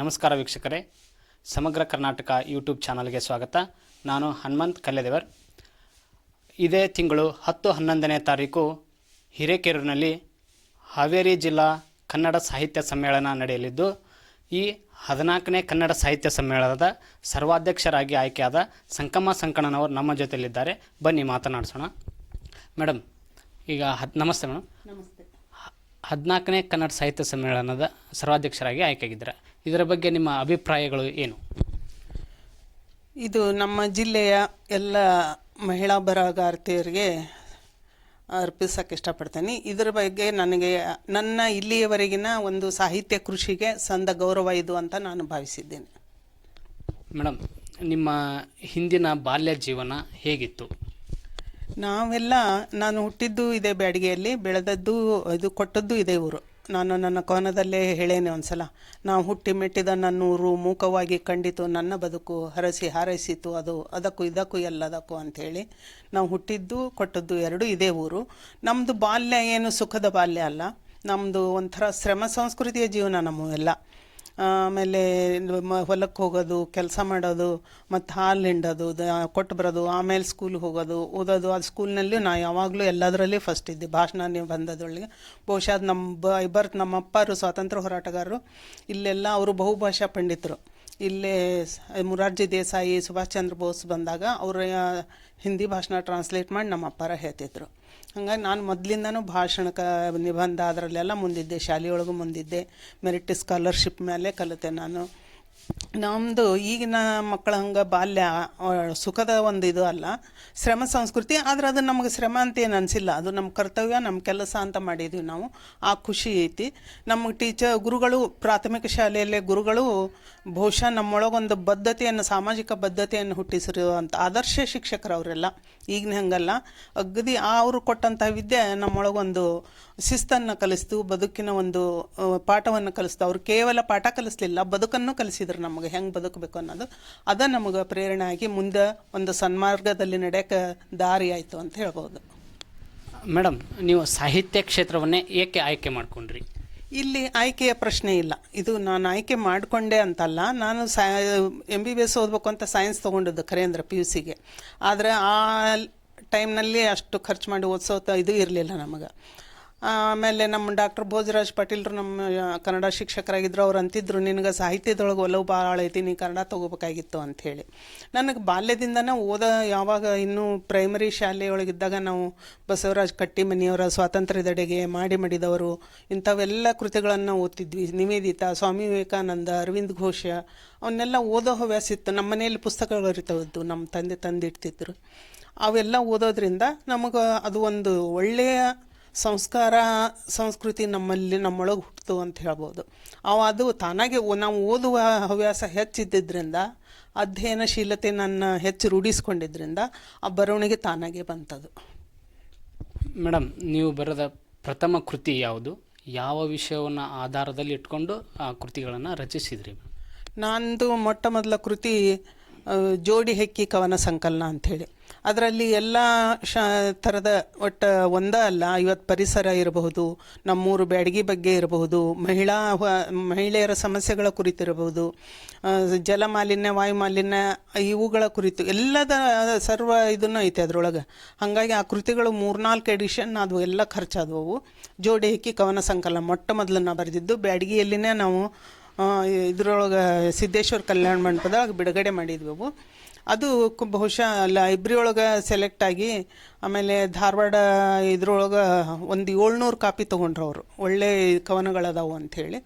ನಮಸ್ಕಾರ ವೀಕ್ಷಕರೇ. ಸಮಗ್ರ ಕರ್ನಾಟಕ ಯೂಟ್ಯೂಬ್ ಚಾನಲ್ಗೆ ಸ್ವಾಗತ. ನಾನು ಹನುಮಂತ್ ಕಲ್ಲೆದೇವರ್. ಇದೇ ತಿಂಗಳು ಹತ್ತು ಹನ್ನೊಂದನೇ ತಾರೀಕು ಹಿರೇಕೆರೂರಿನಲ್ಲಿ ಹಾವೇರಿ ಜಿಲ್ಲಾ ಕನ್ನಡ ಸಾಹಿತ್ಯ ಸಮ್ಮೇಳನ ನಡೆಯಲಿದ್ದು ಈ ಹದಿನಾಲ್ಕನೇ ಕನ್ನಡ ಸಾಹಿತ್ಯ ಸಮ್ಮೇಳನದ ಸರ್ವಾಧ್ಯಕ್ಷರಾಗಿ ಆಯ್ಕೆಯಾದ ಸಂಕಮ್ಮ ಸಂಕಣನವರು ನಮ್ಮ ಜೊತೆಯಲ್ಲಿದ್ದಾರೆ. ಬನ್ನಿ ಮಾತನಾಡಿಸೋಣ. ಮೇಡಮ್ ಈಗ ಹದ್ ನಮಸ್ತೆ ಮೇಡಮ್ ನಮಸ್ತೆ. ಹದಿನಾಲ್ಕನೇ ಕನ್ನಡ ಸಾಹಿತ್ಯ ಸಮ್ಮೇಳನದ ಸರ್ವಾಧ್ಯಕ್ಷರಾಗಿ ಆಯ್ಕೆಯಾಗಿದ್ದಾರೆ. ಇದರ ಬಗ್ಗೆ ನಿಮ್ಮ ಅಭಿಪ್ರಾಯಗಳು ಏನು? ಇದು ನಮ್ಮ ಜಿಲ್ಲೆಯ ಎಲ್ಲ ಮಹಿಳಾ ಬರಹಗಾರ್ತಿಯರಿಗೆ ಅರ್ಪಿಸಕ್ಕೆ ಇಷ್ಟಪಡ್ತೇನೆ. ಇದರ ಬಗ್ಗೆ ನನಗೆ ನನ್ನ ಇಲ್ಲಿಯವರೆಗಿನ ಒಂದು ಸಾಹಿತ್ಯ ಕೃಷಿಗೆ ಸಂದ ಗೌರವ ಇದು ಅಂತ ನಾನು ಭಾವಿಸಿದ್ದೇನೆ. ಮೇಡಮ್ ನಿಮ್ಮ ಹಿಂದಿನ ಬಾಲ್ಯ ಜೀವನ ಹೇಗಿತ್ತು? ನಾವೆಲ್ಲ ನಾನು ಹುಟ್ಟಿದ್ದು ಇದೇ ಬ್ಯಾಡಿಗೆಯಲ್ಲಿ ಬೆಳೆದದ್ದು ಇದು ಕೊಟ್ಟದ್ದು ಇದೇ ಊರು. ನಾನು ನನ್ನ ಕವನದಲ್ಲೇ ಹೇಳೇನೆ ಒಂದ್ಸಲ. ನಾವು ಹುಟ್ಟಿ ಮೆಟ್ಟಿದ ನನ್ನೂರು ಮೂಕವಾಗಿ ಕಂಡಿತು, ನನ್ನ ಬದುಕು ಹರಸಿ ಹಾರೈಸಿತು, ಅದು ಅದಕ್ಕೂ ಇದಕ್ಕೂ ಎಲ್ಲದಕ್ಕೂ ಅಂಥೇಳಿ. ನಾವು ಹುಟ್ಟಿದ್ದು ಕೊಟ್ಟದ್ದು ಎರಡು ಇದೇ ಊರು. ನಮ್ಮದು ಬಾಲ್ಯ ಏನು ಸುಖದ ಬಾಲ್ಯ ಅಲ್ಲ. ನಮ್ಮದು ಒಂಥರ ಶ್ರಮ ಸಂಸ್ಕೃತಿಯ ಜೀವನ ನಮ್ಮವೆಲ್ಲ. ಆಮೇಲೆ ಹೊಲಕ್ಕೆ ಹೋಗೋದು, ಕೆಲಸ ಮಾಡೋದು, ಮತ್ತು ಹಾಲು ಹಿಂಡೋದು ಕೊಟ್ಟು ಬರೋದು, ಆಮೇಲೆ ಸ್ಕೂಲ್ಗೆ ಹೋಗೋದು, ಓದೋದು, ಅದು ಸ್ಕೂಲ್ನಲ್ಲಿ ನಾ ಯಾವಾಗಲೂ ಎಲ್ಲದರಲ್ಲಿ ಫಸ್ಟ್ ಇದ್ದೆ. ಭಾಷಣ ನೀವು ಬಂದದೊಳಗೆ ಬಹುಶಃ ಅದು ನಮ್ಮ ಬ ಬರ್ತ್ ನಮ್ಮ ಅಪ್ಪರು ಸ್ವಾತಂತ್ರ್ಯ ಹೋರಾಟಗಾರರು, ಇಲ್ಲೆಲ್ಲ ಅವರು ಬಹುಭಾಷಾ ಪಂಡಿತರು. ಇಲ್ಲೇ ಮೊರಾರ್ಜಿ ದೇಸಾಯಿ, ಸುಭಾಷ್ ಚಂದ್ರ ಬೋಸ್ ಬಂದಾಗ ಅವರ ಹಿಂದಿ ಭಾಷಣ ಟ್ರಾನ್ಸ್ಲೇಟ್ ಮಾಡಿ ನಮ್ಮ ಅಪ್ಪಾರ ಹೇಳ್ತಿದ್ರು. ಹಂಗಾಗಿ ನಾನು ಮೊದಲಿಂದನೂ ಭಾಷಣಕ್ಕೆ ನಿಬಂಧ ಅದರಲ್ಲೆಲ್ಲ ಮುಂದಿದ್ದೆ ಶಾಲೆಯೊಳಗೂ ಮುಂದಿದ್ದೆ ಮೆರಿಟ್ ಸ್ಕಾಲರ್ಶಿಪ್ ಮೇಲೆ ಕಲಿತೆ ನಾನು. ನಮ್ಮದು ಈಗಿನ ಮಕ್ಕಳ ಹಂಗೆ ಬಾಲ್ಯ ಸುಖದ ಒಂದು ಇದು ಅಲ್ಲ, ಶ್ರಮ ಸಂಸ್ಕೃತಿ, ಆದ್ರೆ ಅದು ನಮಗೆ ಶ್ರಮ ಅಂತ ಏನು ಅನಿಸಿಲ್ಲ. ಅದು ನಮ್ಮ ಕರ್ತವ್ಯ ನಮ್ಮ ಕೆಲಸ ಅಂತ ಮಾಡಿದ್ವಿ ನಾವು. ಆ ಖುಷಿ ಐತಿ. ನಮ್ಮ ಟೀಚರ್, ಗುರುಗಳು, ಪ್ರಾಥಮಿಕ ಶಾಲೆಯಲ್ಲೇ ಗುರುಗಳು ಬಹುಶಃ ನಮ್ಮೊಳಗೊಂದು ಬದ್ಧತೆಯನ್ನು, ಸಾಮಾಜಿಕ ಬದ್ಧತೆಯನ್ನು ಹುಟ್ಟಿಸಿರುವಂಥ ಆದರ್ಶ ಶಿಕ್ಷಕರು ಅವರೆಲ್ಲ. ಈಗಿನ ಹಂಗಲ್ಲ. ಅಗದಿ ಅವರು ಕೊಟ್ಟಂಥ ವಿದ್ಯೆ ನಮ್ಮೊಳಗೊಂದು ಶಿಸ್ತನ್ನು ಕಲಿಸ್ತು, ಬದುಕಿನ ಒಂದು ಪಾಠವನ್ನು ಕಲಿಸ್ತು. ಅವರು ಕೇವಲ ಪಾಠ ಕಲಿಸ್ಲಿಲ್ಲ, ಬದುಕನ್ನು ಕಲಿಸಿದ್ರು. ನಮಗೆ ಹೆಂಗೆ ಬದುಕಬೇಕು ಅನ್ನೋದು ಅದ ನಮಗೆ ಪ್ರೇರಣೆ ಆಗಿ ಮುಂದೆ ಒಂದು ಸನ್ಮಾರ್ಗದಲ್ಲಿ ನಡೆಯಕ್ಕೆ ದಾರಿ ಆಯಿತು ಅಂತ ಹೇಳ್ಬೋದು. ಮೇಡಮ್ ನೀವು ಸಾಹಿತ್ಯ ಕ್ಷೇತ್ರವನ್ನೇ ಏಕೆ ಆಯ್ಕೆ ಮಾಡ್ಕೊಂಡ್ರಿ? ಇಲ್ಲಿ ಆಯ್ಕೆಯ ಪ್ರಶ್ನೆ ಇಲ್ಲ. ಇದು ನಾನು ಆಯ್ಕೆ ಮಾಡಿಕೊಂಡೆ ಅಂತಲ್ಲ ನಾನು ಸಾ ಎಂ ಬಿ ಬಿ ಎಸ್ ಓದಬೇಕು ಅಂತ ಸೈನ್ಸ್ ತೊಗೊಂಡಿದ್ದು ಖರೇಂದ್ರ ಪಿ ಯು ಸಿಗೆ ಆದರೆ ಆ ಟೈಮ್ನಲ್ಲಿ ಅಷ್ಟು ಖರ್ಚು ಮಾಡಿ ಓದಿಸೋ ಇದು ಇರಲಿಲ್ಲ ನಮಗೆ. ಆಮೇಲೆ ನಮ್ಮ ಡಾಕ್ಟರ್ ಭೋಜರಾಜ್ ಪಾಟೀಲ್ರು ನಮ್ಮ ಕನ್ನಡ ಶಿಕ್ಷಕರಾಗಿದ್ದರು ಅವ್ರು ಅಂತಿದ್ರು, ನಿನಗೆ ಸಾಹಿತ್ಯದೊಳಗೆ ಒಲವು ಭಾಳ ಐತಿ ನೀ ಕನ್ನಡ ತೊಗೋಬೇಕಾಗಿತ್ತು ಅಂಥೇಳಿ ನನಗೆ ಬಾಲ್ಯದಿಂದನೇ ಓದ, ಯಾವಾಗ ಇನ್ನೂ ಪ್ರೈಮರಿ ಶಾಲೆಯೊಳಗಿದ್ದಾಗ ನಾವು ಬಸವರಾಜ್ ಕಟ್ಟಿಮನಿಯವರ ಸ್ವಾತಂತ್ರ್ಯದಡೆಗೆ ಮಾಡಿ ಮಡಿದವರು, ಇಂಥವೆಲ್ಲ ಕೃತಿಗಳನ್ನು ಓದ್ತಿದ್ವಿ. ನಿವೇದಿತ, ಸ್ವಾಮಿ ವಿವೇಕಾನಂದ, ಅರವಿಂದ್ ಘೋಷ, ಅವನ್ನೆಲ್ಲ ಓದೋ ಹವ್ಯಾಸ ಇತ್ತು. ನಮ್ಮ ಮನೆಯಲ್ಲಿ ಪುಸ್ತಕಗಳು ಇರ್ತಾವದ್ದು ನಮ್ಮ ತಂದೆ ತಂದಿಡ್ತಿದ್ರು. ಅವೆಲ್ಲ ಓದೋದ್ರಿಂದ ನಮಗೆ ಅದು ಒಂದು ಒಳ್ಳೆಯ ಸಂಸ್ಕಾರ ಸಂಸ್ಕೃತಿ ನಮ್ಮಲ್ಲಿ ನಮ್ಮೊಳಗೆ ಹುಟ್ಟಿತು ಅಂತ ಹೇಳ್ಬೋದು. ಅವು ಅದು ತಾನಾಗೆ ನಾವು ಓದುವ ಹವ್ಯಾಸ ಹೆಚ್ಚಿದ್ದರಿಂದ ಅಧ್ಯಯನಶೀಲತೆ ನನ್ನ ಹೆಚ್ಚು ರೂಢಿಸ್ಕೊಂಡಿದ್ದರಿಂದ ಆ ಬರವಣಿಗೆ ತಾನಾಗೆ ಬಂತದು. ಮೇಡಮ್ ನೀವು ಬರೆದ ಪ್ರಥಮ ಕೃತಿ ಯಾವುದು? ಯಾವ ವಿಷಯವನ್ನು ಆಧಾರದಲ್ಲಿ ಇಟ್ಕೊಂಡು ಆ ಕೃತಿಗಳನ್ನು ರಚಿಸಿದ್ರಿ? ನಂದು ಮೊಟ್ಟ ಮೊದಲ ಕೃತಿ ಜೋಡಿ ಹೆಕ್ಕಿ ಕವನ ಸಂಕಲನ ಅಂಥೇಳಿ. ಅದರಲ್ಲಿ ಎಲ್ಲ ಶ, ಥರದ ಒಟ್ಟು ಒಂದೇ ಅಲ್ಲ ಇವತ್ತು ಪರಿಸರ ಇರಬಹುದು, ನಮ್ಮೂರು ಬ್ಯಾಡಗಿ ಬಗ್ಗೆ ಇರಬಹುದು, ಮಹಿಳಾ ಮಹಿಳೆಯರ ಸಮಸ್ಯೆಗಳ ಕುರಿತಿರಬಹುದು ಜಲ ಮಾಲಿನ್ಯ, ವಾಯು ಇವುಗಳ ಕುರಿತು ಎಲ್ಲದ ಸರ್ವ ಇದನ್ನು ಐತೆ ಅದರೊಳಗೆ. ಹಾಗಾಗಿ ಆ ಕೃತಿಗಳು ಮೂರ್ನಾಲ್ಕು ಎಡಿಷನ್ ಅದು ಎಲ್ಲ ಖರ್ಚಾದವು. ಜೋಡಿ ಹೆಕ್ಕಿ ಕವನ ಸಂಕಲನ. ಮೊಟ್ಟ ಮೊದಲು ನಾ ಬರೆದಿದ್ದು ಬ್ಯಾಡಗಿಯಲ್ಲಿನೇ ನಾವು ಇದ್ರೊಳಗೆ ಸಿದ್ದೇಶ್ವರ ಕಲ್ಯಾಣ ಮಂಟಪದಾಗ ಬಿಡುಗಡೆ ಮಾಡಿದ್ವು ಅವು. ಅದು ಬಹುಶಃ ಲೈಬ್ರಿ ಒಳಗೆ ಸೆಲೆಕ್ಟ್ ಆಗಿ ಆಮೇಲೆ ಧಾರವಾಡ ಇದ್ರೊಳಗೆ ಒಂದು ಏಳ್ನೂರು ಕಾಪಿ ತೊಗೊಂಡ್ರು ಅವರು ಒಳ್ಳೆ ಕವನಗಳದಾವು ಅಂಥೇಳಿ.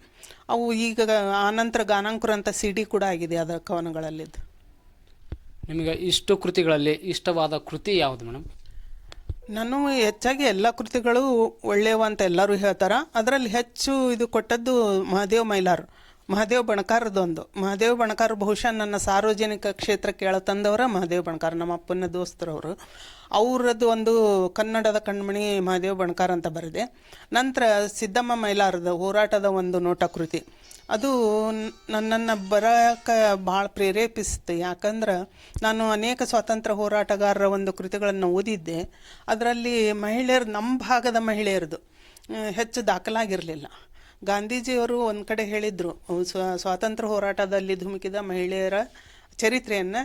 ಅವು ಈಗ ಆನಂತರ ಗಾನಾಂಕುರ ಅಂತ ಸಿ ಡಿ ಕೂಡ ಆಗಿದೆ ಅದರ ಕವನಗಳಲ್ಲಿದ್ದು. ನಿಮಗೆ ಇಷ್ಟು ಕೃತಿಗಳಲ್ಲಿ ಇಷ್ಟವಾದ ಕೃತಿ ಯಾವುದು ಮೇಡಮ್? ನಾನು ಹೆಚ್ಚಾಗಿ ಎಲ್ಲ ಕೃತಿಗಳು ಒಳ್ಳೆಯವು ಅಂತ ಎಲ್ಲರೂ ಹೇಳ್ತಾರೆ. ಅದರಲ್ಲಿ ಹೆಚ್ಚು ಇದು ಕೊಟ್ಟದ್ದು ಮಹಾದೇವ್ ಮೈಲಾರ್. ಮಹಾದೇವ್ ಬಣಕಾರದೊಂದು. ಮಹಾದೇವ್ ಬಣಕಾರ್ ಬಹುಶಃ ನನ್ನ ಸಾರ್ವಜನಿಕ ಕ್ಷೇತ್ರ ಕೇಳ ತಂದವರ ಮಹಾದೇವ್ ಬಣಕಾರ್, ನಮ್ಮ ಅಪ್ಪನ ದೋಸ್ತರವರು. ಅವರದ್ದು ಒಂದು ಕನ್ನಡದ ಕಣ್ಮಣಿ ಮಹಾದೇವ್ ಬಣಕಾರ್ ಅಂತ ಬರೆದೆ. ನಂತರ ಸಿದ್ದಮ್ಮ ಮೈಲಾರದ ಹೋರಾಟದ ಒಂದು ನೋಟ ಕೃತಿ ಅದು ನನ್ನನ್ನು ಬರೋಕೆ ಭಾಳ ಪ್ರೇರೇಪಿಸ್ತು ಯಾಕಂದ್ರೆ ನಾನು ಅನೇಕ ಸ್ವಾತಂತ್ರ್ಯ ಹೋರಾಟಗಾರರ ಒಂದು ಕೃತಿಗಳನ್ನು ಓದಿದ್ದೆ. ಅದರಲ್ಲಿ ಮಹಿಳೆಯರು ನಮ್ಮ ಭಾಗದ ಮಹಿಳೆಯರದು ಹೆಚ್ಚು ದಾಖಲಾಗಿರಲಿಲ್ಲ. ಗಾಂಧೀಜಿಯವರು ಒಂದು ಕಡೆ ಹೇಳಿದರು ಸ್ವ, ಸ್ವಾತಂತ್ರ್ಯ ಹೋರಾಟದಲ್ಲಿ ಧುಮುಕಿದ ಮಹಿಳೆಯರ ಚರಿತ್ರೆಯನ್ನು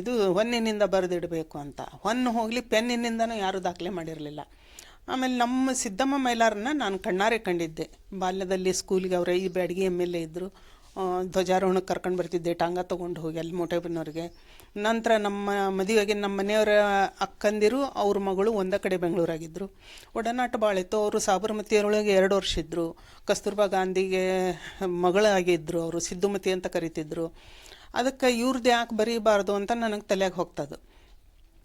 ಇದು ಹೊನ್ನಿನಿಂದ ಬರೆದಿಡಬೇಕು ಅಂತ. ಹೊನ್ನು ಹೋಗಲಿ, ಪೆನ್ನಿನಿಂದನೂ ಯಾರೂ ದಾಖಲೆ ಮಾಡಿರಲಿಲ್ಲ. ಆಮೇಲೆ ನಮ್ಮ ಸಿದ್ದಮ್ಮ ಮೈಲಾರನ್ನ ನಾನು ಕಣ್ಣಾರೆ ಕಂಡಿದ್ದೆ. ಬಾಲ್ಯದಲ್ಲಿ ಸ್ಕೂಲ್ಗೆ ಅವರ ಈ ಬ್ಯಾಡಗಿ ಎಂ ಎಲ್ ಎ ಇದ್ದರು ಧ್ವಜಾರೋಹಣಕ್ಕೆ ಕರ್ಕೊಂಡು ಬರ್ತಿದ್ದೆ, ಟಾಂಗ ತೊಗೊಂಡು ಹೋಗಿ ಅಲ್ಲಿ ಮೋಟೆಬನ್ನವ್ರಿಗೆ ನಂತರ ನಮ್ಮ ಮದುವೆಗೆ ನಮ್ಮ ಮನೆಯವರ ಅಕ್ಕಂದಿರು, ಅವ್ರ ಮಗಳು ಒಂದೇ ಕಡೆ ಬೆಂಗಳೂರಾಗಿದ್ದರು ಒಡನಾಟ ಭಾಳ ಇತ್ತು ಅವರು ಸಾಬರಮತಿಯರೊಳಗೆ ಎರಡು ವರ್ಷ ಇದ್ದರು ಕಸ್ತೂರ್ಬಾ ಗಾಂಧಿಗೆ ಮಗಳಾಗಿದ್ದರು ಅವರು, ಸಿದ್ದುಮತಿ ಅಂತ ಕರಿತಿದ್ರು. ಅದಕ್ಕೆ ಇವ್ರದ್ದು ಯಾಕೆ ಬರೀಬಾರ್ದು ಅಂತ ನನಗೆ ತಲೆಯಾಗ ಹೋಗ್ತದು.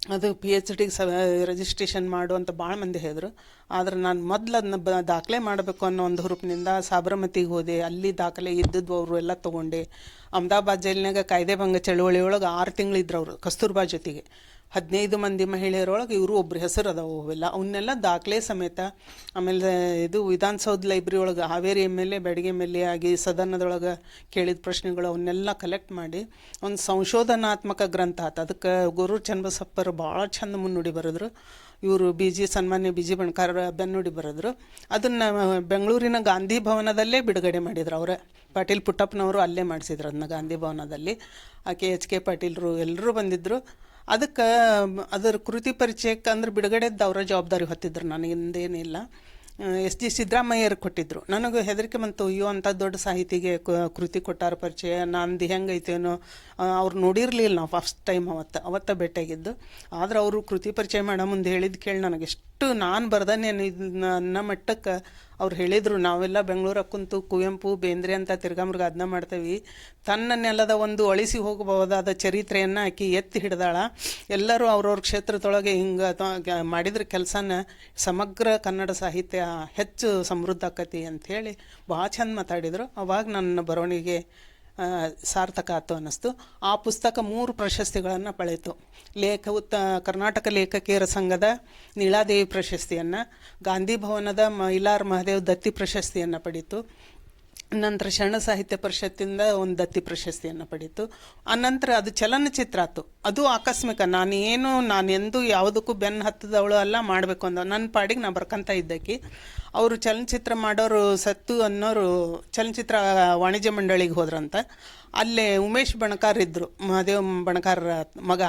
ಅದು ಪಿ ಎಚ್ ಡಿಗೆ ಸ ರಿಜಿಸ್ಟ್ರೇಷನ್ ಮಾಡು ಅಂತ ಭಾಳ ಮಂದಿ ಹೇಳಿದ್ರು. ಆದ್ರೆ ನಾನು ಮೊದಲು ಅದನ್ನ ಬ, ದಾಖಲೆ ಮಾಡಬೇಕು ಅನ್ನೋ ಒಂದು ಹುರುಪಿನಿಂದ ಸಾಬರಮತಿಗೆ ಹೋದೆ. ಅಲ್ಲಿ ದಾಖಲೆ ಇದ್ದದ್ದು ಅವರು ಎಲ್ಲ ತೊಗೊಂಡೆ. ಅಹಮದಾಬಾದ್ ಜೈಲಿನಾಗ ಕಾಯ್ದೆ ಭಂಗ ಚಳುವಳಿ ಒಳಗೆ ಆರು ತಿಂಗಳಿದ್ರು ಅವರು ಕಸ್ತೂರ್ಬಾ ಜೊತೆಗೆ. ಹದಿನೈದು ಮಂದಿ ಮಹಿಳೆಯರೊಳಗೆ ಇವರು ಒಬ್ಬರು ಹೆಸರು ಅದಾವೆ ಅವೆಲ್ಲ. ಅವನ್ನೆಲ್ಲ ದಾಖಲೆ ಸಮೇತ ಆಮೇಲೆ ಇದು ವಿಧಾನಸೌಧ ಲೈಬ್ರರಿ ಒಳಗೆ ಹಾವೇರಿ ಎಂ ಎಲ್ ಎ ಬೆಡಗಿ ಎಂ ಎಲ್ ಎ ಆಗಿ ಸದನದೊಳಗೆ ಕೇಳಿದ ಪ್ರಶ್ನೆಗಳು ಅವನ್ನೆಲ್ಲ ಕಲೆಕ್ಟ್ ಮಾಡಿ ಒಂದು ಸಂಶೋಧನಾತ್ಮಕ ಗ್ರಂಥ ಆತು. ಅದಕ್ಕೆ ಗುರು ಚನ್ನಬಸಪ್ಪರು ಭಾಳ ಚಂದ ಮುನ್ನುಡಿ ಬರೆದ್ರು. ಇವರು ಬಿ ಜಿ ಸನ್ಮಾನ್ಯ ಬಿ ಜಿ ಬಣ್ಕಾರ ಬೆನ್ನುಡಿ ಬರೆದ್ರು. ಅದನ್ನು ಬೆಂಗಳೂರಿನ ಗಾಂಧಿ ಭವನದಲ್ಲೇ ಬಿಡುಗಡೆ ಮಾಡಿದ್ರು ಅವರೇ. ಪಾಟೀಲ್ ಪುಟ್ಟಪ್ಪನವರು ಅಲ್ಲೇ ಮಾಡಿಸಿದ್ರು ಅದನ್ನ ಗಾಂಧಿ ಭವನದಲ್ಲಿ. ಆಕೆ ಎಚ್ ಕೆ ಪಾಟೀಲ್ರು ಎಲ್ಲರೂ ಬಂದಿದ್ದರು ಅದಕ್ಕೆ, ಅದರ ಕೃತಿ ಪರಿಚಯಕ್ಕೆ ಅಂದ್ರೆ ಬಿಡುಗಡೆದ್ದು ಅವರ ಜವಾಬ್ದಾರಿ ಹೊತ್ತಿದ್ರು ನನಗಿಂದೇನಿಲ್ಲ ಎಸ್ ಜಿ ಸಿದ್ದರಾಮಯ್ಯರು ಕೊಟ್ಟಿದ್ರು. ನನಗೆ ಹೆದರಿಕೆ ಬಂತು, ಅಯ್ಯೋ, ಅಂಥ ದೊಡ್ಡ ಸಾಹಿತಿಗೆ ಕೃತಿ ಕೊಟ್ಟಾರ ಪರಿಚಯ, ನಂದು ಹೆಂಗೈತೇನೋ ಅವ್ರು ನೋಡಿರಲಿಲ್ಲ ನಾವು ಫಸ್ಟ್ ಟೈಮ್ ಅವತ್ತು, ಅವತ್ತ ಭೇಟಿಯಾಗಿದ್ದು. ಆದ್ರೆ ಅವರು ಕೃತಿ ಪರಿಚಯ ಮಾಡೋ ಮುಂದೆ ಹೇಳಿದ್ದು ಕೇಳಿ ನನಗೆ ಎಷ್ಟು ನಾನು ಬರ್ದನೇನು ಇದನ್ನ ಅನ್ನೋ ಮಟ್ಟಕ್ಕೆ ಅವ್ರು ಹೇಳಿದರು, ನಾವೆಲ್ಲ ಬೆಂಗಳೂರಾಗ ಕುಂತು ಕುವೆಂಪು, ಬೇಂದ್ರೆ ಅಂತ ತಿರ್ಗಾಮೃಗ ಅದನ್ನ ಮಾಡ್ತೇವೆ. ತನ್ನನ್ನೆಲ್ಲದ ಒಂದು ಅಳಿಸಿ ಹೋಗಬಹುದಾದ ಚರಿತ್ರೆಯನ್ನು ಆಕಿ ಎತ್ತಿ ಹಿಡ್ದಾಳ. ಎಲ್ಲರೂ ಅವ್ರವ್ರ ಕ್ಷೇತ್ರದೊಳಗೆ ಹಿಂಗೆ ಮಾಡಿದ್ರ ಕೆಲಸನ ಸಮಗ್ರ ಕನ್ನಡ ಸಾಹಿತ್ಯ ಹೆಚ್ಚು ಸಮೃದ್ಧ ಆಕತಿ ಅಂಥೇಳಿ ಭಾಳ ಚಂದ ಮಾತಾಡಿದರು. ಅವಾಗ ನನ್ನ ಬರವಣಿಗೆ ಸಾರ್ಥಕ ಆಯ್ತು ಅನ್ನಿಸ್ತು. ಆ ಪುಸ್ತಕ ಮೂರು ಪ್ರಶಸ್ತಿಗಳನ್ನು ಪಡೆಯಿತು ಲೇಖ, ಉತ್ತ, ಕರ್ನಾಟಕ ಲೇಖಕಿಯರ ಸಂಘದ ನೀಳಾದೇವಿ ಪ್ರಶಸ್ತಿಯನ್ನು, ಗಾಂಧಿ ಭವನದ ಮೈಲಾರ್ ಮಹದೇವ್ ದತ್ತಿ ಪ್ರಶಸ್ತಿಯನ್ನು ಪಡೀತು. ನಂತರ ಶರಣ ಸಾಹಿತ್ಯ ಪರಿಷತ್ತಿಂದ ಒಂದು ದತ್ತಿ ಪ್ರಶಸ್ತಿಯನ್ನು ಪಡೀತು ಅನಂತರ ಅದು ಚಲನಚಿತ್ರ ಆಯ್ತು. ಅದು ಆಕಸ್ಮಿಕ. ನಾನು ಏನು, ನಾನು ಎಂದು ಯಾವುದಕ್ಕೂ ಬೆನ್ನು ಹತ್ತದವಳು ಅಲ್ಲ, ಮಾಡಬೇಕು ಅಂದ ನನ್ನ ಪಾಡಿಗೆ ನಾನು ಬರ್ಕಂತ ಇದ್ದಕ್ಕೆ. ಅವರು ಚಲನಚಿತ್ರ ಮಾಡೋರು ಸತ್ತು ಅನ್ನೋರು ಚಲನಚಿತ್ರ ವಾಣಿಜ್ಯ ಮಂಡಳಿಗೆ ಹೋದ್ರಂತ. ಅಲ್ಲೇ ಉಮೇಶ್ ಬಣಕಾರ್ ಇದ್ದರು ಮಹದೇವ್ ಬಣಕಾರ್ ಮಗ.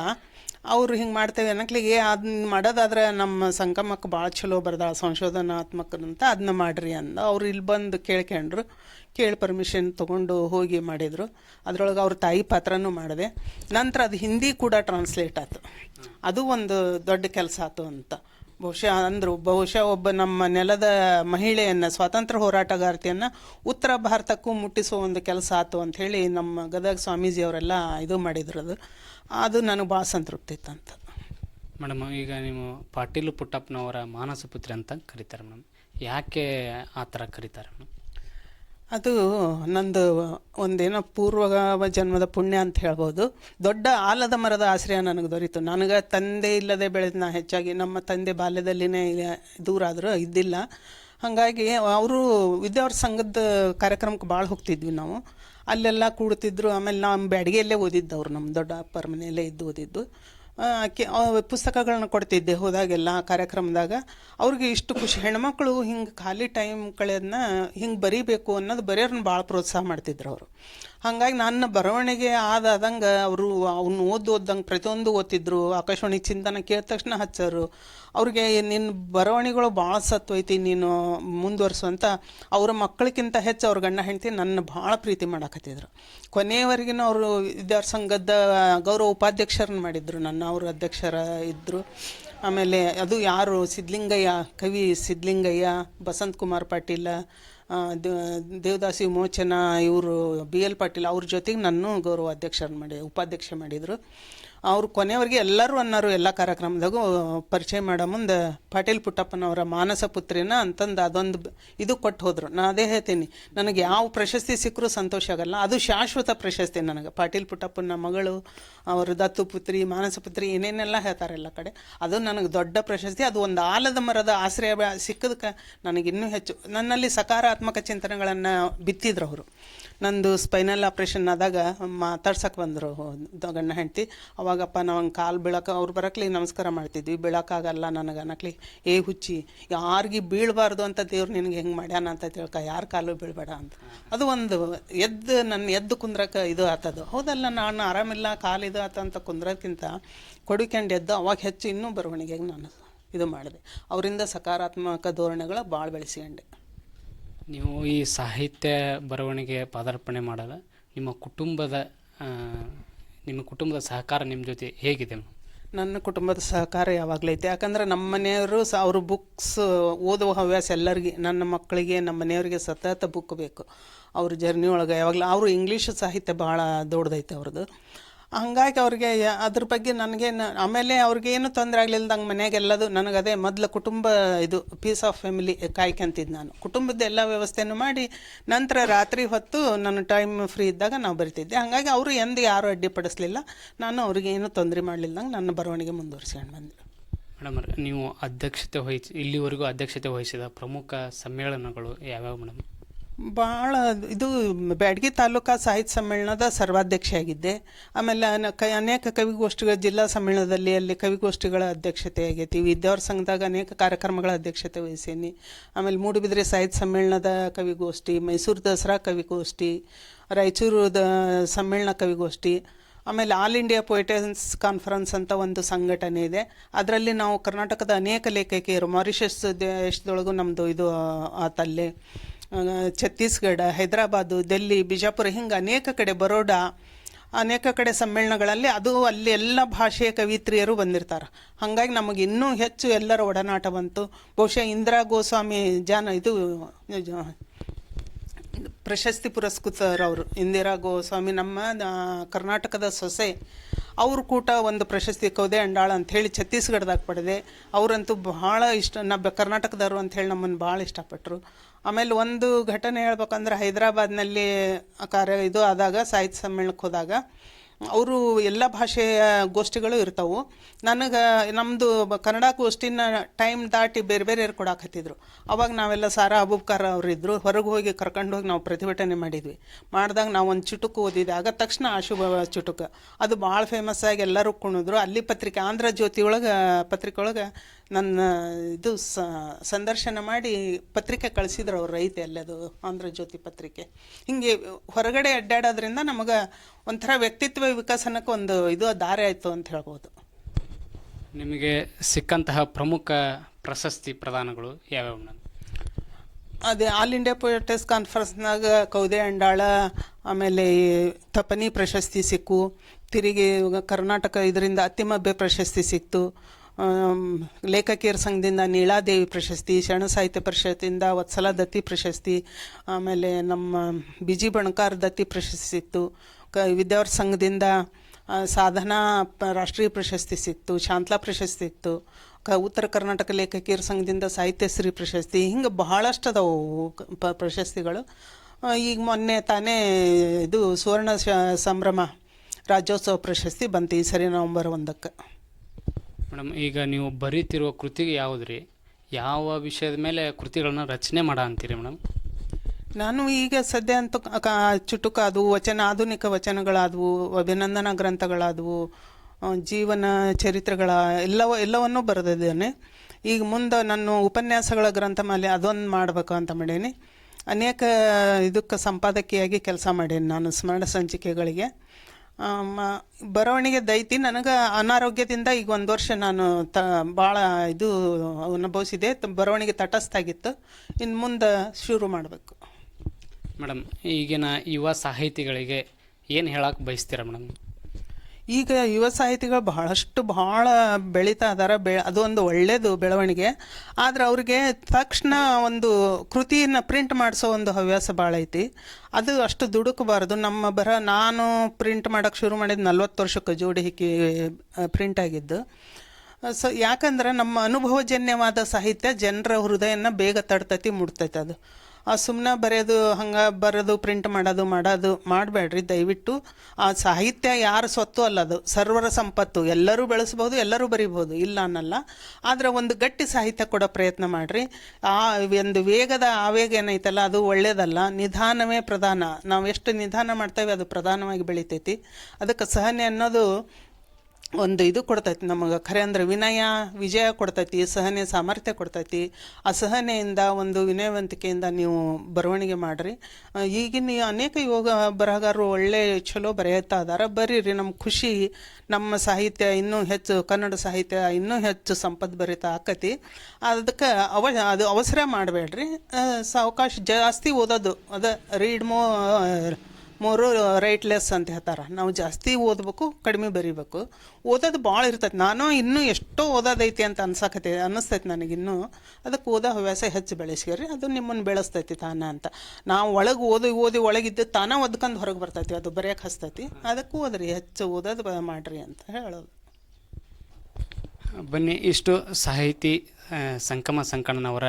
ಅವ್ರು ಹಿಂಗೆ ಮಾಡ್ತೇವೆ ಅನ್ನಕ್ಲಿಗೆ ಅದನ್ನ ಮಾಡೋದಾದ್ರೆ ನಮ್ಮ ಸಂಗಮಕ್ಕೆ ಭಾಳ ಚಲೋ ಬರ್ದಾಳ ಸಂಶೋಧನಾತ್ಮಕದಂತ ಅದನ್ನ ಮಾಡ್ರಿ ಅಂದ. ಅವ್ರು ಇಲ್ಲಿ ಬಂದು ಕೇಳ್ಕೊಂಡ್ರು. ಕೇಳಿ ಪರ್ಮಿಷನ್ ತೊಗೊಂಡು ಹೋಗಿ ಮಾಡಿದರು. ಅದರೊಳಗೆ ಅವ್ರ ತಾಯಿ ಪಾತ್ರನೂ ಮಾಡಿದೆ. ನಂತರ ಅದು ಹಿಂದಿ ಕೂಡ ಟ್ರಾನ್ಸ್ಲೇಟ್ ಆಯ್ತು ಅದು ಒಂದು ದೊಡ್ಡ ಕೆಲಸ ಆಯ್ತು ಅಂತ. ಬಹುಶಃ ಅಂದರು, ಬಹುಶಃ ಒಬ್ಬ ನಮ್ಮ ನೆಲದ ಮಹಿಳೆಯನ್ನು, ಸ್ವಾತಂತ್ರ್ಯ ಹೋರಾಟಗಾರ್ತಿಯನ್ನು ಉತ್ತರ ಭಾರತಕ್ಕೂ ಮುಟ್ಟಿಸುವ ಒಂದು ಕೆಲಸ ಆಯ್ತು ಅಂಥೇಳಿ ನಮ್ಮ ಗದಗ ಸ್ವಾಮೀಜಿ ಅವರೆಲ್ಲ ಇದು ಮಾಡಿದ್ರು ಅದು ಅದು ನನಗೆ ಭಾಳ ಸಂತೃಪ್ತಿ ಇತ್ತಂತ ಮೇಡಮ್ ಈಗ ನೀವು ಪಾಟೀಲ್ ಪುಟ್ಟಪ್ಪನವರ ಮಾನಸ ಪುತ್ರಿ ಅಂತ ಕರೀತಾರೆ ಮೇಡಮ್ ಯಾಕೆ ಆ ಥರ ಕರೀತಾರೆ ಮೇಡಮ್ ಅದು ನಂದು ಒಂದೇನೋ ಪೂರ್ವ ಜನ್ಮದ ಪುಣ್ಯ ಅಂತ ಹೇಳ್ಬೋದು. ದೊಡ್ಡ ಆಲದ ಮರದ ಆಶ್ರಯ ನನಗೆ ದೊರೀತು. ನನಗೆ ತಂದೆ ಇಲ್ಲದೆ ಬೆಳೆದ ನಾ ಹೆಚ್ಚಾಗಿ ನಮ್ಮ ತಂದೆ ಬಾಲ್ಯದಲ್ಲಿನೇ ದೂರ ಆದರೂ ಇದ್ದಿಲ್ಲ. ಹಾಗಾಗಿ ಅವರು ವಿದ್ಯಾವ್ರ ಸಂಘದ ಕಾರ್ಯಕ್ರಮಕ್ಕೆ ಭಾಳ ಹೋಗ್ತಿದ್ವಿ ನಾವು. ಅಲ್ಲೆಲ್ಲ ಕೂಡ್ತಿದ್ರು. ಆಮೇಲೆ ನಮ್ಮ ಬ್ಯಾಡಿಗೆಯಲ್ಲೇ ಓದಿದ್ದು ಅವ್ರು ನಮ್ಮ ದೊಡ್ಡ ಅಪ್ಪರ ಮನೆಯಲ್ಲೇ ಇದ್ದು ಓದಿದ್ದು. ಆ ಪುಸ್ತಕಗಳನ್ನ ಕೊಡ್ತಿದ್ದೆ ಹೋದಾಗೆಲ್ಲ ಕಾರ್ಯಕ್ರಮದಾಗ. ಅವ್ರಿಗೆ ಇಷ್ಟು ಖುಷಿ. ಹೆಣ್ಮಕ್ಳು ಹಿಂಗೆ ಖಾಲಿ ಟೈಮ್ ಕಳೆಯೋದನ್ನ ಹಿಂಗೆ ಬರೀಬೇಕು ಅನ್ನೋದು ಬರೆಯೋರನ್ನ ಭಾಳ ಪ್ರೋತ್ಸಾಹ ಮಾಡ್ತಿದ್ರು ಅವರು. ಹಾಗಾಗಿ ನನ್ನ ಬರವಣಿಗೆ ಆದಂಗೆ ಅವರು ಅವ್ನ ಓದ್ ಓದ್ದಂಗೆ ಪ್ರತಿಯೊಂದು ಓದ್ತಿದ್ರು. ಆಕಾಶವಾಣಿ ಚಿಂತನೆ ಕೇಳಿದ ತಕ್ಷಣ ಹಚ್ಚೋರು. ಅವ್ರಿಗೆ ನಿನ್ನ ಬರವಣಿಗೆಗಳು ಭಾಳ ಸತ್ವ ಐತಿ, ನೀನು ಮುಂದುವರ್ಸು ಅಂತ ಅವರ ಮಕ್ಕಳಿಗಿಂತ ಹೆಚ್ಚು ಅವ್ರ ಗಂಡ ಹೆಂಡತಿ ನನ್ನ ಭಾಳ ಪ್ರೀತಿ ಮಾಡಕತ್ತಿದ್ರು. ಕೊನೆಯವರೆಗಿನ ಅವರು ವಿದ್ಯಾರ್ಥಿ ಸಂಘದ ಗೌರವ ಉಪಾಧ್ಯಕ್ಷರನ್ನ ಮಾಡಿದ್ರು. ನನ್ನ ಅವರು ಅಧ್ಯಕ್ಷರ ಇದ್ದರು ಆಮೇಲೆ ಅದು ಯಾರು ಸಿದ್ಲಿಂಗಯ್ಯ, ಕವಿ ಸಿದ್ಲಿಂಗಯ್ಯ, ಬಸಂತ್ ಕುಮಾರ್ ಪಾಟೀಲ ದೇವದಾಸಿ ವಿಮೋಚನ ಇವರು ಬಿ ಎಲ್ ಪಾಟೀಲ್ ಅವ್ರ ಜೊತೆಗೆ ನಾನು ಗೌರವ ಅಧ್ಯಕ್ಷರನ್ನು ಮಾಡಿ ಉಪಾಧ್ಯಕ್ಷ ಮಾಡಿದರು. ಅವ್ರು ಕೊನೆಯವರೆಗೆ ಎಲ್ಲರೂ ಅನ್ನೋರು ಎಲ್ಲ ಕಾರ್ಯಕ್ರಮದಾಗೂ ಪರಿಚಯ ಮಾಡೋ ಮುಂದೆ ಪಾಟೀಲ್ ಪುಟ್ಟಪ್ಪನವರ ಮಾನಸ ಪುತ್ರಿನ ಅಂತಂದು ಅದೊಂದು ಇದು ಕೊಟ್ಟು ಹೋದರು. ನಾನು ಅದೇ ಹೇಳ್ತೀನಿ, ನನಗೆ ಯಾವ ಪ್ರಶಸ್ತಿ ಸಿಕ್ಕರೂ ಸಂತೋಷ ಆಗಲ್ಲ. ಅದು ಶಾಶ್ವತ ಪ್ರಶಸ್ತಿ ನನಗೆ. ಪಾಟೀಲ್ ಪುಟ್ಟಪ್ಪನ ಮಗಳು, ಅವರ ದತ್ತು ಪುತ್ರಿ, ಮಾನಸ ಪುತ್ರಿ, ಏನೇನೆಲ್ಲ ಹೇಳ್ತಾರೆ ಎಲ್ಲ ಕಡೆ, ಅದು ನನಗೆ ದೊಡ್ಡ ಪ್ರಶಸ್ತಿ. ಅದು ಒಂದು ಆಲದ ಮರದ ಆಶ್ರಯ ಸಿಕ್ಕದಕ್ಕೆ ನನಗೆ ಇನ್ನೂ ಹೆಚ್ಚು ನನ್ನಲ್ಲಿ ಸಕಾರಾತ್ಮಕ ಚಿಂತನೆಗಳನ್ನು ಬಿತ್ತಿದ್ರು ಅವರು. ನಂದು ಸ್ಪೈನಲ್ ಆಪ್ರೇಷನ್ ಆದಾಗ ಮಾತಾಡ್ಸಕ್ಕೆ ಬಂದರು ಗಂಡ ಹೆಂಡ್ತಿ. ಅವಾಗಪ್ಪ ನಾವು ಹಂಗೆ ಕಾಲು ಬೀಳಕ್ಕೆ ಅವ್ರು ಬರಕ್ಲಿ ನಮಸ್ಕಾರ ಮಾಡ್ತಿದ್ವಿ. ಬೀಳಕ್ಕಾಗಲ್ಲ ನನಗೆ ಅನ್ನಕ್ಲಿ, ಏ ಹುಚ್ಚಿ, ಯಾರಿಗೆ ಬೀಳಬಾರ್ದು ಅಂತ ದೇವ್ರು ನಿನಗೆ ಹೆಂಗೆ ಮಾಡ್ಯಾನ ಅಂತ ತಿಳ್ಕ, ಯಾರ ಕಾಲು ಬೀಳಬೇಡ ಅಂತ. ಅದು ಒಂದು ಎದ್ದು ನನ್ನ ಎದ್ದು ಕುಂದ್ರಕ್ಕೆ ಇದು ಆತದು. ಹೌದಲ್ಲ, ನಾನು ಆರಾಮಿಲ್ಲ, ಕಾಲು ಇದು ಆತ ಅಂತ ಕುಂದ್ರಕ್ಕಿಂತ ಕೊಡಿಕೊಂಡು ಎದ್ದು ಅವಾಗ ಹೆಚ್ಚು ಇನ್ನೂ ಬರವಣಿಗೆಗೆ ನಾನು ಇದು ಮಾಡಿದೆ. ಅವರಿಂದ ಸಕಾರಾತ್ಮಕ ಧೋರಣೆಗಳು ಭಾಳ ಬೆಳೆಸ್ಕೊಂಡೆ ನೀವು ಈ ಸಾಹಿತ್ಯ ಬರವಣಿಗೆ ಪಾದಾರ್ಪಣೆ ಮಾಡಲು ನಿಮ್ಮ ಕುಟುಂಬದ ನಿಮ್ಮ ಕುಟುಂಬದ ಸಹಕಾರ ನಿಮ್ಮ ಜೊತೆ ಹೇಗಿದೆ ನನ್ನ ಕುಟುಂಬದ ಸಹಕಾರ ಯಾವಾಗಲೂ ಐತೆ. ಯಾಕಂದ್ರೆ ನಮ್ಮ ಮನೆಯವರು ಸಹ ಅವರು ಬುಕ್ಸ್ ಓದುವ ಹವ್ಯಾಸ ಎಲ್ಲರಿಗೆ, ನನ್ನ ಮಕ್ಕಳಿಗೆ, ನಮ್ಮ ಮನೆಯವರಿಗೆ ಸತತ ಬುಕ್ ಬೇಕು. ಅವ್ರ ಜರ್ನಿ ಒಳಗೆ ಯಾವಾಗಲೂ, ಅವರು ಇಂಗ್ಲೀಷ್ ಸಾಹಿತ್ಯ ಭಾಳ ದೊಡ್ಡದೈತೆ ಅವ್ರದ್ದು. ಹಂಗಾಗಿ ಅವ್ರಿಗೆ ಅದ್ರ ಬಗ್ಗೆ ನನಗೆ ಆಮೇಲೆ ಅವ್ರಿಗೇನು ತೊಂದರೆ ಆಗಲಿಲ್ದಂಗೆ ಮನೆಯಾಗೆಲ್ಲದು ನನಗೆ ಅದೇ ಮೊದಲು ಕುಟುಂಬ ಇದು ಪೀಸ್ ಆಫ್ ಫ್ಯಾಮಿಲಿ ಕಾಯ್ಕೊಂತಿದ್ದು ನಾನು. ಕುಟುಂಬದ ಎಲ್ಲ ವ್ಯವಸ್ಥೆನೂ ಮಾಡಿ ನಂತರ ರಾತ್ರಿ ಹೊತ್ತು ನನ್ನ ಟೈಮ್ ಫ್ರೀ ಇದ್ದಾಗ ನಾವು ಬರಿತಿದ್ದೆ. ಹಾಗಾಗಿ ಅವರು ಎಂದು ಯಾರೂ ಅಡ್ಡಿಪಡಿಸ್ಲಿಲ್ಲ. ನಾನು ಅವ್ರಿಗೆ ಏನು ತೊಂದರೆ ಮಾಡಲಿಲ್ದಂಗೆ ನನ್ನ ಬರವಣಿಗೆ ಮುಂದುವರಿಸ್ಕೊಂಡು ಬಂದೆ. ಮೇಡಮ್ ನೀವು ಅಧ್ಯಕ್ಷತೆ ವಹಿಸಿ, ಇಲ್ಲಿವರೆಗೂ ಅಧ್ಯಕ್ಷತೆ ವಹಿಸಿದ ಪ್ರಮುಖ ಸಮ್ಮೇಳನಗಳು ಯಾವ್ಯಾವ ಮೇಡಮ್? ಭಾಳ ಇದು ಬ್ಯಾಡಗಿ ತಾಲೂಕಾ ಸಾಹಿತ್ಯ ಸಮ್ಮೇಳನದ ಸರ್ವಾಧ್ಯಕ್ಷ ಆಗಿದ್ದೆ ಆಮೇಲೆ ನ- ಕ ಅನೇಕ ಕವಿಗೋಷ್ಠಿಗಳ ಜಿಲ್ಲಾ ಸಮ್ಮೇಳನದಲ್ಲಿ ಅಲ್ಲಿ ಕವಿಗೋಷ್ಠಿಗಳ ಅಧ್ಯಕ್ಷತೆ ಆಗೈತಿ. ವಿದ್ಯಾವರ ಸಂಘದಾಗ ಅನೇಕ ಕಾರ್ಯಕ್ರಮಗಳ ಅಧ್ಯಕ್ಷತೆ ವಹಿಸೀನಿ. ಆಮೇಲೆ ಮೂಡುಬಿದ್ರೆ ಸಾಹಿತ್ಯ ಸಮ್ಮೇಳನದ ಕವಿಗೋಷ್ಠಿ, ಮೈಸೂರು ದಸರಾ ಕವಿಗೋಷ್ಠಿ ರಾಯಚೂರು ದ ಸಮ್ಮೇಳನ ಕವಿಗೋಷ್ಠಿ, ಆಮೇಲೆ ಆಲ್ ಇಂಡಿಯಾ ಪೊಯಿಟನ್ಸ್ ಕಾನ್ಫರೆನ್ಸ್ ಅಂತ ಒಂದು ಸಂಘಟನೆ ಇದೆ. ಅದರಲ್ಲಿ ನಾವು ಕರ್ನಾಟಕದ ಅನೇಕ ಲೇಖಕಿಯರು, ಮಾರಿಷಸ್ ದೇಶದೊಳಗೂ ನಮ್ಮದು ಇದು ಆತಲ್ಲಿ ಛತ್ತೀಸ್ಗಢ, ಹೈದರಾಬಾದು ಡೆಲ್ಲಿ ಬಿಜಾಪುರ ಹಿಂಗೆ ಅನೇಕ ಕಡೆ ಬರೋಡಾ, ಅನೇಕ ಕಡೆ ಸಮ್ಮೇಳನಗಳಲ್ಲಿ ಅದು ಅಲ್ಲಿ ಎಲ್ಲ ಭಾಷೆಯ ಕವಿತ್ರಿಯರು ಬಂದಿರ್ತಾರೆ. ಹಾಗಾಗಿ ನಮಗೆ ಇನ್ನೂ ಹೆಚ್ಚು ಎಲ್ಲರ ಒಡನಾಟ ಬಂತು. ಬಹುಶಃ ಇಂದಿರಾ ಗೋಸ್ವಾಮಿ ಜಾನ ಇದು ಪ್ರಶಸ್ತಿ ಪುರಸ್ಕೃತರವರು ಇಂದಿರಾ ಗೋಸ್ವಾಮಿ ನಮ್ಮ ಕರ್ನಾಟಕದ ಸೊಸೆ. ಅವರು ಕೂಟ ಒಂದು ಪ್ರಶಸ್ತಿ ಕೌದೆ ಅಂಡಾಳ ಅಂತ ಹೇಳಿ ಛತ್ತೀಸ್ಗಢದಾಗ ಪಡೆದೆ. ಅವರಂತೂ ಬಹಳ ಇಷ್ಟ, ನಾ ಕರ್ನಾಟಕದವರು ಅಂತ ಹೇಳಿ ನಮ್ಮನ್ನು ಭಾಳ ಇಷ್ಟಪಟ್ಟರು ಆಮೇಲೆ ಒಂದು ಘಟನೆ ಹೇಳ್ಬೇಕಂದ್ರೆ ಹೈದರಾಬಾದ್ನಲ್ಲಿ ಕಾರ್ಯ ಇದು ಆದಾಗ ಸಾಹಿತ್ಯ ಸಮ್ಮೇಳನಕ್ಕೆ ಹೋದಾಗ ಅವರು ಎಲ್ಲ ಭಾಷೆಯ ಗೋಷ್ಠಿಗಳು ಇರ್ತಾವು. ನನಗೆ ನಮ್ಮದು ಕನ್ನಡ ಗೋಷ್ಠಿನ ಟೈಮ್ ದಾಟಿ ಬೇರೆ ಬೇರೆ ಕೊಡಾಕತ್ತಿದ್ರು ಅವಾಗ ನಾವೆಲ್ಲ ಸಾರಾ ಅಬೂಬ್ಕರ್ ಅವರಿದ್ದರು ಹೊರಗೆ ಹೋಗಿ ಕರ್ಕೊಂಡು ಹೋಗಿ ನಾವು ಪ್ರತಿಭಟನೆ ಮಾಡಿದ್ವಿ. ಮಾಡಿದಾಗ ನಾವು ಒಂದು ಚುಟುಕು ಓದಿದೆ ಆಗ ತಕ್ಷಣ ಆಶುಭ ಚುಟುಕು. ಅದು ಭಾಳ ಫೇಮಸ್ ಆಗಿ ಎಲ್ಲರೂ ಕುಣಿದ್ರು. ಅಲ್ಲಿ ಪತ್ರಿಕೆ, ಆಂಧ್ರ ಜ್ಯೋತಿ ಒಳಗೆ, ಪತ್ರಿಕೆ ಒಳಗೆ ನನ್ನ ಇದು ಸ ಸಂದರ್ಶನ ಮಾಡಿ ಪತ್ರಿಕೆ ಕಳಿಸಿದ್ರು ಅವ್ರು ರೈತ ಎಲ್ಲದು ಆಂಧ್ರ ಜ್ಯೋತಿ ಪತ್ರಿಕೆ. ಹಿಂಗೆ ಹೊರಗಡೆ ಅಡ್ಡಾಡೋದ್ರಿಂದ ನಮಗೆ ಒಂಥರ ವ್ಯಕ್ತಿತ್ವ ವಿಕಸನಕ್ಕೆ ಒಂದು ಇದು ದಾರಿ ಆಯಿತು ಅಂತ ಹೇಳ್ಬೋದು. ನಿಮಗೆ ಸಿಕ್ಕಂತಹ ಪ್ರಮುಖ ಪ್ರಶಸ್ತಿ ಪ್ರದಾನಗಳು ಯಾವ್ಯಾವ ಅದೇ ಆಲ್ ಇಂಡಿಯಾ ಪೊಲಿಟಿಕ್ಸ್ ಕಾನ್ಫರೆನ್ಸ್ನಾಗ ಕೌದೆ ಅಂಡಾಳ ಆಮೇಲೆ ಈ ತಪನಿ ಪ್ರಶಸ್ತಿ ಸಿಕ್ಕು ತಿರುಗಿ ಕರ್ನಾಟಕ ಇದರಿಂದ ಅತ್ತಿಮಬ್ಬೆ ಪ್ರಶಸ್ತಿ ಸಿಕ್ತು ಲೇಖಕಿಯರ ಸಂಘದಿಂದ ನೀಳಾದೇವಿ ಪ್ರಶಸ್ತಿ, ಶರಣ ಸಾಹಿತ್ಯ ಪರಿಷತ್ತಿಂದ ವತ್ಸಲ ದತ್ತಿ ಪ್ರಶಸ್ತಿ, ಆಮೇಲೆ ನಮ್ಮ ಬಿಜಿ ಬಣಕಾರ್ ದತ್ತಿ ಪ್ರಶಸ್ತಿ ಸಿಕ್ತು. ಕ, ವಿದ್ಯಾವರ ಸಂಘದಿಂದ ಸಾಧನಾ ರಾಷ್ಟ್ರೀಯ ಪ್ರಶಸ್ತಿ ಸಿಕ್ತು, ಶಾಂತಲಾ ಪ್ರಶಸ್ತಿ ಇತ್ತು ಕ, ಉತ್ತರ ಕರ್ನಾಟಕ ಲೇಖಕಿಯರ ಸಂಘದಿಂದ ಸಾಹಿತ್ಯಶ್ರೀ ಪ್ರಶಸ್ತಿ, ಹಿಂಗೆ ಬಹಳಷ್ಟು ಅದಾವು ಪ, ಪ್ರಶಸ್ತಿಗಳು. ಈಗ ಮೊನ್ನೆ ತಾನೇ ಇದು ಸುವರ್ಣ ಸಂಭ್ರಮ ರಾಜ್ಯೋತ್ಸವ ಪ್ರಶಸ್ತಿ ಬಂತು ಈ ಸರಿ ನವಂಬರ್ ಒಂದಕ್ಕೆ. ಮೇಡಮ್, ಈಗ ನೀವು ಬರೀತಿರುವ ಕೃತಿಗೆ ಯಾವುದ್ರಿ? ಯಾವ ವಿಷಯದ ಮೇಲೆ ಕೃತಿಗಳನ್ನ ರಚನೆ ಮಾಡ ಅಂತೀರಿ ಮೇಡಮ್? ನಾನು ಈಗ ಸದ್ಯ ಅಂತ ಕ- ಚುಟುಕ ಅದು ವಚನ, ಆಧುನಿಕ ವಚನಗಳಾದವು, ಅಭಿನಂದನಾ ಗ್ರಂಥಗಳಾದವು ಜೀವನ ಚರಿತ್ರೆಗಳ ಎಲ್ಲವ, ಎಲ್ಲವನ್ನೂ ಬರೆದಿದ್ದೇನೆ. ಈಗ ಮುಂದೆ ನಾನು ಉಪನ್ಯಾಸಗಳ ಗ್ರಂಥಮಾಲೆ ಅದೊಂದು ಮಾಡಬೇಕು ಅಂತ ಮಾಡೀನಿ. ಅನೇಕ ಇದಕ್ಕೆ ಸಂಪಾದಕಿಯಾಗಿ ಕೆಲಸ ಮಾಡೀನಿ ನಾನು ಸ್ಮರಣ ಸಂಚಿಕೆಗಳಿಗೆ. ಬರವಣಿಗೆ ದೈತಿ ನನಗೆ ಅನಾರೋಗ್ಯದಿಂದ ಈಗ ಒಂದು ವರ್ಷ ನಾನು ತ ಭಾಳ ಇದು ಅನುಭವಿಸಿದೆ. ಬರವಣಿಗೆ ತಟಸ್ಥಾಗಿತ್ತು. ಇನ್ನು ಮುಂದೆ ಶುರು ಮಾಡಬೇಕು. ಮೇಡಮ್, ಈಗಿನ ಯುವ ಸಾಹಿತಿಗಳಿಗೆ ಏನು ಹೇಳಕ್ಕೆ ಬಯಸ್ತೀರಾ ಮೇಡಮ್? ಈಗ ಯುವ ಸಾಹಿತಿಗಳು ಬಹಳಷ್ಟು ಬಹಳ ಬೆಳೀತಾ ಇದ್ದಾರೆ ಬೆ ಅದೊಂದು ಒಳ್ಳೆಯದು ಬೆಳವಣಿಗೆ. ಆದರೆ ಅವ್ರಿಗೆ ತಕ್ಷಣ ಒಂದು ಕೃತಿಯನ್ನು ಪ್ರಿಂಟ್ ಮಾಡಿಸೋ ಒಂದು ಹವ್ಯಾಸ ಭಾಳ ಐತಿ. ಅದು ಅಷ್ಟು ದುಡುಕಬಾರ್ದು. ನಮ್ಮ ಬರ ನಾನು ಪ್ರಿಂಟ್ ಮಾಡೋಕ್ಕೆ ಶುರು ಮಾಡಿದ ನಲ್ವತ್ತು ವರ್ಷಕ್ಕೆ ಜೋಡಿ ಹಿಕ್ಕಿ ಪ್ರಿಂಟ್ ಆಗಿದ್ದು. ಸೊ, ಯಾಕಂದ್ರೆ ನಮ್ಮ ಅನುಭವಜನ್ಯವಾದ ಸಾಹಿತ್ಯ ಜನರ ಹೃದಯನ ಬೇಗ ತಡ್ತತಿ ಮುಡ್ತೈತೆ ಅದು. ಸುಮ್ಮನೆ ಬರೆಯೋದು ಹಂಗೆ ಬರೋದು ಪ್ರಿಂಟ್ ಮಾಡೋದು ಮಾಡೋದು ಮಾಡಬೇಡ್ರಿ ದಯವಿಟ್ಟು. ಆ ಸಾಹಿತ್ಯ ಯಾರ ಸ್ವತ್ತು ಅಲ್ಲ ಅದು. ಸರ್ವರ ಸಂಪತ್ತು. ಎಲ್ಲರೂ ಬೆಳೆಸ್ಬೋದು ಎಲ್ಲರೂ ಬರಿಬೋದು ಇಲ್ಲ ಅನ್ನಲ್ಲ. ಆದರೆ ಒಂದು ಗಟ್ಟಿ ಸಾಹಿತ್ಯ ಕೊಡೋ ಪ್ರಯತ್ನ ಮಾಡಿರಿ. ಆ ಒಂದು ವೇಗದ ಆವೇಗ ಏನೈತಲ್ಲ, ಅದು ಒಳ್ಳೆಯದಲ್ಲ ನಿಧಾನವೇ ಪ್ರಧಾನ. ನಾವು ಎಷ್ಟು ನಿಧಾನ ಮಾಡ್ತೇವೆ, ಅದು ಪ್ರಧಾನವಾಗಿ ಬೆಳಿತೈತಿ. ಅದಕ್ಕೆ ಸಹನೆ ಅನ್ನೋದು ಒಂದು ಇದು ಕೊಡ್ತೈತಿ ನಮಗೆ. ಖರೆ ಅಂದ್ರೆ ವಿನಯ, ವಿಜಯ ಕೊಡ್ತೈತಿ, ಸಹನೆ, ಸಾಮರ್ಥ್ಯ ಕೊಡ್ತೈತಿ. ಆ ಸಹನೆಯಿಂದ, ಒಂದು ವಿನಯವಂತಿಕೆಯಿಂದ ನೀವು ಬರವಣಿಗೆ ಮಾಡಿರಿ. ಈಗಿನ ಅನೇಕ ಯೋಗ ಬರಹಗಾರರು ಒಳ್ಳೆ ಚಲೋ ಬರೆಯುತ್ತಾ ಇದಾರೆ. ಬರೀರಿ ನಮ್ಮ ಖುಷಿ, ನಮ್ಮ ಸಾಹಿತ್ಯ ಇನ್ನೂ ಹೆಚ್ಚು, ಕನ್ನಡ ಸಾಹಿತ್ಯ ಇನ್ನೂ ಹೆಚ್ಚು ಸಂಪತ್ತು ಭರಿತ ಆಕತಿ. ಅದಕ್ಕೆ ಅವ, ಅದು ಅವಸರ ಮಾಡಬೇಡ್ರಿ. ಸಾವಕಾಶ ಜಾಸ್ತಿ ಓದೋದು. ಅದ ರೀಡ್ ಮೋ ಮೂರು ರೈಟ್ಲೆಸ್ ಅಂತ ಹೇಳ್ತಾರೆ. ನಾವು ಜಾಸ್ತಿ ಓದಬೇಕು, ಕಡಿಮೆ ಬರೀಬೇಕು. ಓದೋದು ಭಾಳ ಇರ್ತೈತೆ. ನಾನು ಇನ್ನೂ ಎಷ್ಟೋ ಓದೋದೈತಿ ಅಂತ ಅನ್ಸಕತ್ತೆ ಅನ್ನಿಸ್ತೈತೆ ನನಗಿನ್ನೂ ಅದಕ್ಕೆ ಓದೋ ಹವ್ಯಾಸ ಹೆಚ್ಚು ಬೆಳೆಸ್ಕೇರಿ ಅದು ನಿಮ್ಮನ್ನು ಬೆಳೆಸ್ತೈತಿ ತಾನ ಅಂತ. ನಾವು ಒಳಗೆ ಓದಿ ಓದಿ ಒಳಗಿದ್ದು ತಾನೇ ಒದ್ಕೊಂಡು ಹೊರಗೆ ಬರ್ತೈತಿ, ಅದು ಬರೆಯೋಕೆ ಹಸ್ತೈತಿ ಅದಕ್ಕೆ ಓದ್ರಿ ಹೆಚ್ಚು ಓದೋದು ಮಾಡ್ರಿ ಅಂತ ಹೇಳೋದು. ಬನ್ನಿ, ಇಷ್ಟು ಸಾಹಿತಿ ಸಂಕಮ ಸಂಕಣ್ಣನವರ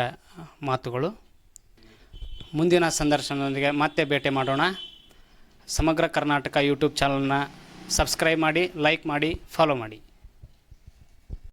ಮಾತುಗಳು. ಮುಂದಿನ ಸಂದರ್ಶನದೊಂದಿಗೆ ಮತ್ತೆ ಭೇಟಿ ಮಾಡೋಣ. ಸಮಗ್ರ ಕರ್ನಾಟಕ ಯೂಟ್ಯೂಬ್ ಚಾನಲ್ನ ಸಬ್ಸ್ಕ್ರೈಬ್ ಮಾಡಿ ಲೈಕ್ ಮಾಡಿ ಫಾಲೋ ಮಾಡಿ.